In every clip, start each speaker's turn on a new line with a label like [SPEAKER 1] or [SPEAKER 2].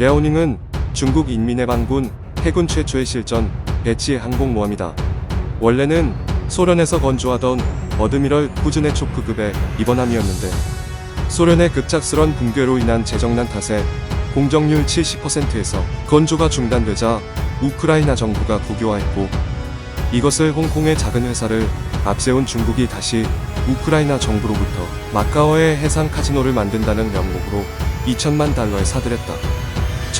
[SPEAKER 1] 랴오닝은 중국 인민의 반군 해군 최초의 실전 배치 항공모함이다. 원래는 소련에서 건조하던 어드미럴 쿠즈네초프급의 이번함이었는데 소련의 급작스런 붕괴로 인한 재정난 탓에 공정률 70%에서 건조가 중단되자 우크라이나 정부가 국유화했고 이것을 홍콩의 작은 회사를 앞세운 중국이 다시 우크라이나 정부로부터 마카오의 해상 카지노를 만든다는 명목으로 2천만 달러에 사들였다.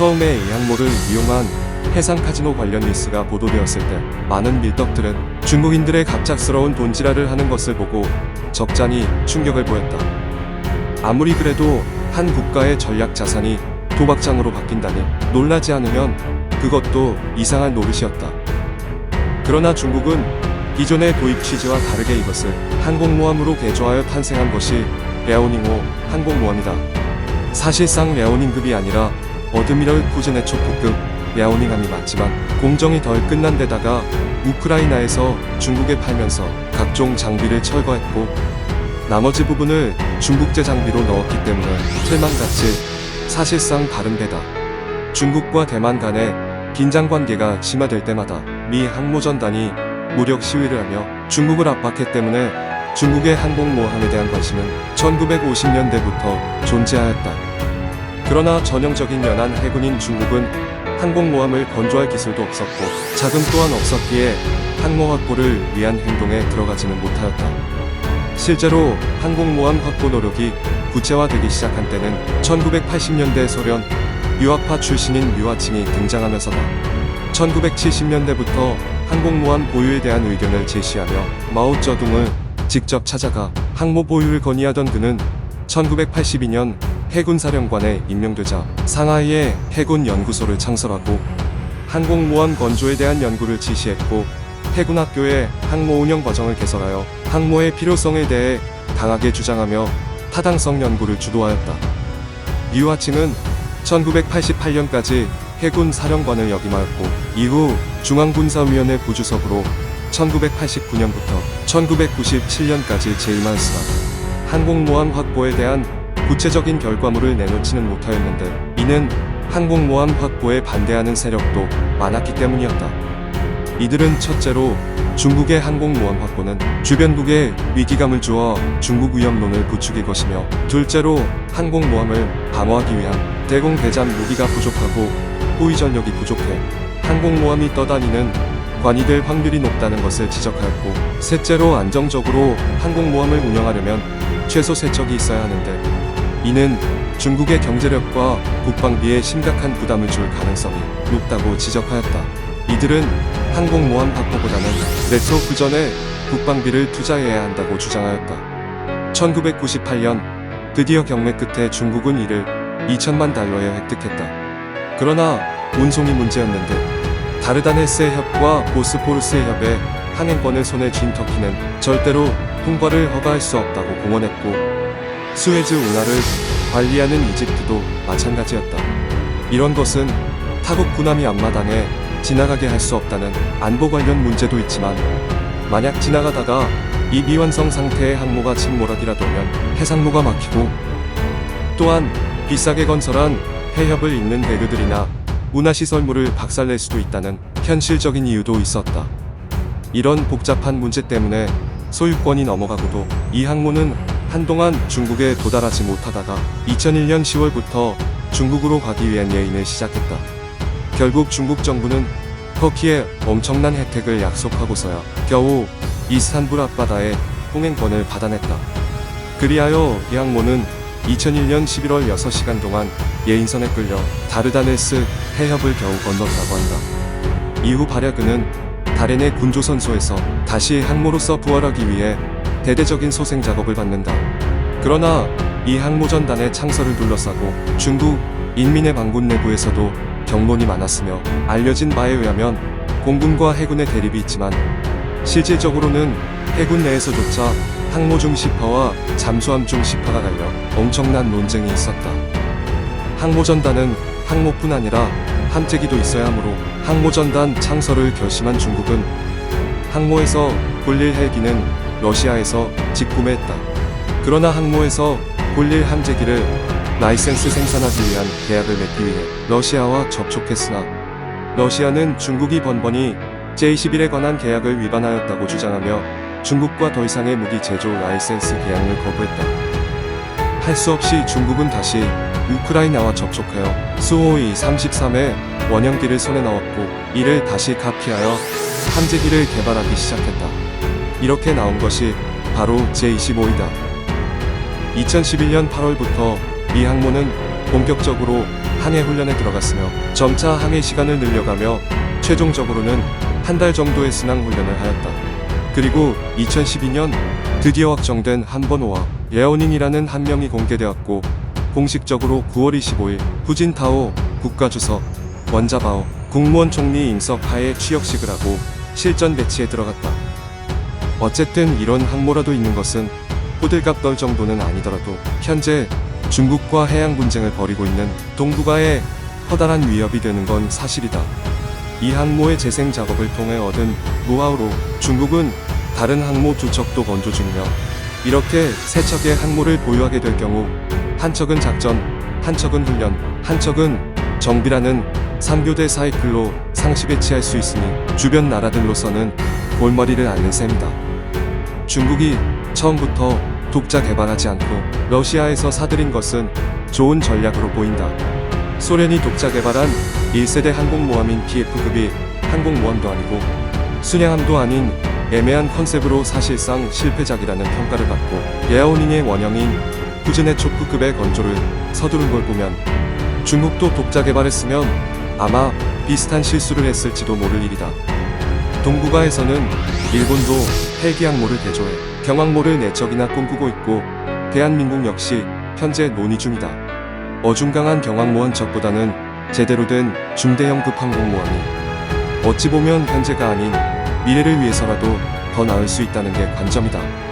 [SPEAKER 1] 처음에 이 항모를 이용한 해상 카지노 관련 뉴스가 보도되었을 때 많은 밀떡들은 중국인들의 갑작스러운 돈지랄을 하는 것을 보고 적잖이 충격을 보였다. 아무리 그래도 한 국가의 전략 자산이 도박장으로 바뀐다니 놀라지 않으면 그것도 이상한 노릇이었다. 그러나 중국은 기존의 도입 취지와 다르게 이것을 항공모함으로 개조하여 탄생한 것이 레오닝호 항공모함이다. 사실상 레오닝급이 아니라 어드미럴 쿠즈네 초프급 레오닝함이 맞지만 공정이 덜 끝난 데다가 우크라이나에서 중국에 팔면서 각종 장비를 철거했고 나머지 부분을 중국제 장비로 넣었기 때문에 틀만같이 사실상 다른 배다. 중국과 대만 간의 긴장 관계가 심화될 때마다 미 항모전단이 무력 시위를 하며 중국을 압박했기 때문에 중국의 항공모함에 대한 관심은 1950년대부터 존재하였다. 그러나 전형적인 연안 해군인 중국은 항공모함을 건조할 기술도 없었고 자금 또한 없었기에 항모 확보를 위한 행동에 들어가지는 못하였다. 실제로 항공모함 확보 노력이 구체화되기 시작한 때는 1980년대 소련 유학파 출신인 유아칭이 등장하면서다. 1970년대부터 항공모함 보유에 대한 의견을 제시하며 마오쩌둥을 직접 찾아가 항모 보유를 건의하던 그는 1982년 해군 사령관에 임명되자 상하이에 해군 연구소를 창설하고 항공모함 건조에 대한 연구를 지시했고 해군학교의 항모 운영 과정을 개설하여 항모의 필요성에 대해 강하게 주장하며 타당성 연구를 주도하였다. 유아칭은 1988년까지 해군 사령관을 역임하였고 이후 중앙군사위원회 부주석으로 1989년부터 1997년까지 재임하였으나 항공모함 확보에 대한 구체적인 결과물을 내놓지는 못하였는데 이는 항공모함 확보에 반대하는 세력도 많았기 때문이었다. 이들은 첫째로 중국의 항공모함 확보는 주변국에 위기감을 주어 중국 위협론을 부추길 것이며 둘째로 항공모함을 방어하기 위한 대공 대잠 무기가 부족하고 호위 전력이 부족해 항공모함이 떠다니는 관이 될 확률이 높다는 것을 지적하였고 셋째로 안정적으로 항공모함을 운영하려면 최소 세척이 있어야 하는데 이는 중국의 경제력과 국방비에 심각한 부담을 줄 가능성이 높다고 지적하였다. 이들은 항공모함 확보보다는 그 전에 국방비를 투자해야 한다고 주장하였다. 1998년 드디어 경매 끝에 중국은 이를 2천만 달러에 획득했다. 그러나 운송이 문제였는데 다르다네스의 협과 보스포르스의 협에 항행권을 손에 쥔 터키는 절대로 통과를 허가할 수 없다고 공언했고 수에즈 운하를 관리하는 이집트도 마찬가지였다. 이런 것은 타국 군함이 앞마당에 지나가게 할 수 없다는 안보 관련 문제도 있지만 만약 지나가다가 이 미완성 상태의 항모가 침몰하기라도 하면 해상로가 막히고 또한 비싸게 건설한 해협을 잇는 배그들이나 운하시설물을 박살낼 수도 있다는 현실적인 이유도 있었다. 이런 복잡한 문제 때문에 소유권이 넘어가고도 이 항모는 한동안 중국에 도달하지 못하다가 2001년 10월부터 중국으로 가기 위한 예인을 시작했다. 결국 중국 정부는 터키에 엄청난 혜택을 약속하고서야 겨우 이스탄불 앞바다에 통행권을 받아냈다. 그리하여 이 항모는 2001년 11월 6시간 동안 예인선에 끌려 다르다네스 해협을 겨우 건넜다고 한다. 이후 발야그는 다렌의 군조선소에서 다시 항모로서 부활하기 위해 대대적인 소생 작업을 받는다. 그러나 이 항모전단의 창설을 둘러싸고 중국 인민의 반군 내부에서도 경론이 많았으며 알려진 바에 의하면 공군과 해군의 대립이 있지만 실질적으로는 해군 내에서조차 항모 중 시파와 잠수함 중 시파가 갈려 엄청난 논쟁이 있었다. 항모전단은 항모뿐 아니라 함재기도 있어야 하므로 항모전단 창설을 결심한 중국은 항모에서 굴릴 헬기는 러시아에서 직구매했다. 그러나 항모에서 굴릴 함재기를 라이센스 생산하기 위한 계약을 맺기 위해 러시아와 접촉했으나 러시아는 중국이 번번이 J11에 관한 계약을 위반하였다고 주장하며 중국과 더 이상의 무기 제조 라이센스 계약을 거부했다. 할 수 없이 중국은 다시 우크라이나와 접촉하여 수호이 33의 원형기를 손에 넣었고 이를 다시 카피하여 함재기를 개발하기 시작했다. 이렇게 나온 것이 바로 제25이다. 2011년 8월부터 이 항모는 본격적으로 항해 훈련에 들어갔으며 점차 항해 시간을 늘려가며 최종적으로는 한 달 정도의 순항 훈련을 하였다. 그리고 2012년 드디어 확정된 한번호와 예언인이라는 한 명이 공개되었고 공식적으로 9월 25일 후진타오 국가주석 원자바오 국무원 총리 인석 하에 취역식을 하고 실전 배치에 들어갔다. 어쨌든 이런 항모라도 있는 것은 호들갑 떨 정도는 아니더라도 현재 중국과 해양 분쟁을 벌이고 있는 동북아에 커다란 위협이 되는 건 사실이다. 이 항모의 재생 작업을 통해 얻은 노하우로 중국은 다른 항모 두 척도 건조 중이며 이렇게 세 척의 항모를 보유하게 될 경우 한 척은 작전, 한 척은 훈련, 한 척은 정비라는 3교대 사이클로 상시 배치할 수 있으니 주변 나라들로서는 골머리를 앓는 셈이다. 중국이 처음부터 독자 개발하지 않고 러시아에서 사들인 것은 좋은 전략으로 보인다. 소련이 독자 개발한 1세대 항공모함인 PF급이 항공모함도 아니고 순양함도 아닌 애매한 컨셉으로 사실상 실패작이라는 평가를 받고 예아오닝의 원형인 후진의 초프급의 건조를 서두른 걸 보면 중국도 독자 개발했으면 아마 비슷한 실수를 했을지도 모를 일이다. 동북아에서는 일본도 헬기 항모를 개조해 경항모를 네 척이나 꿈꾸고 있고 대한민국 역시 현재 논의 중이다. 어중강한 경항모 한 척보다는 제대로 된 중대형 급 항공모함이 어찌 보면 현재가 아닌 미래를 위해서라도 더 나을 수 있다는 게 관점이다.